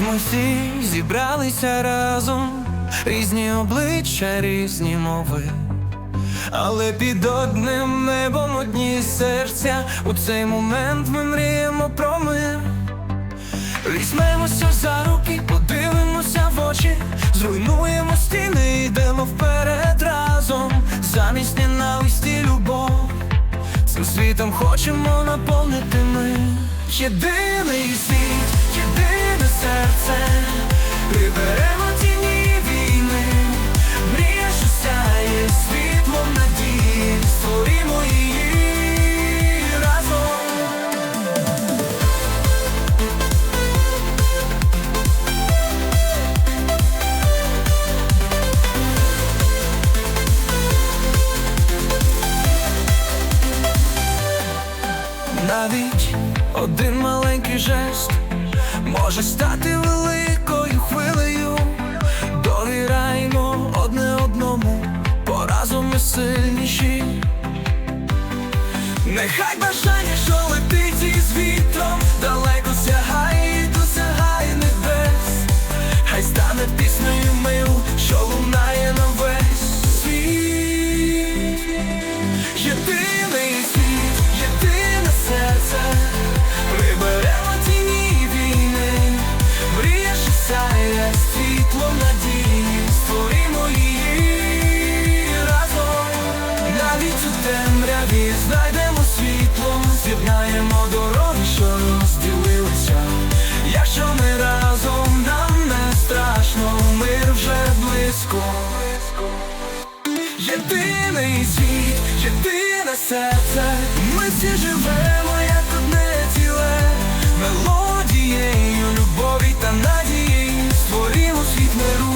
ми всі зібралися разом, різні обличчя, різні мови. Але під одним небом одні серця у цей момент ми мріємо про мир. Візьмемося за руки, подивимося в очі, зруйнуємо стіни, йдемо вперед разом, замість ненависті любов. Цим світом хочемо наповнити ми Єдиний світ, серце, приберемо тіні війни, мрія, що сяє світлом надії, створімо її разом. Навіть один маленький жест може стати великою хвилею. Довіраймо одне одному, бо разом ми сильніші. Нехай бажання, що летить із вітром, далеко серце, ми всі живемо як одне ціле, мелодією любові та надії, створімо світ миру.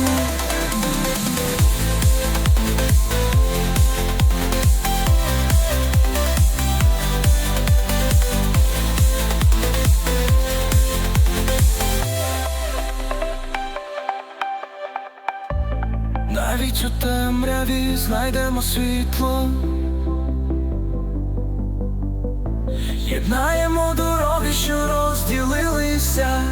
Навіть у темряві знайдемо світло. Єднаємо дороги, що розділилися.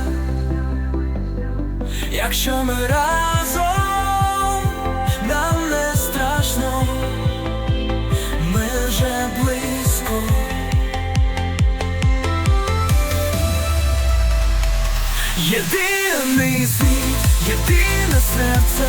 Якщо ми разом, нам не страшно, ми вже близько. Єдиний світ, єдине серце,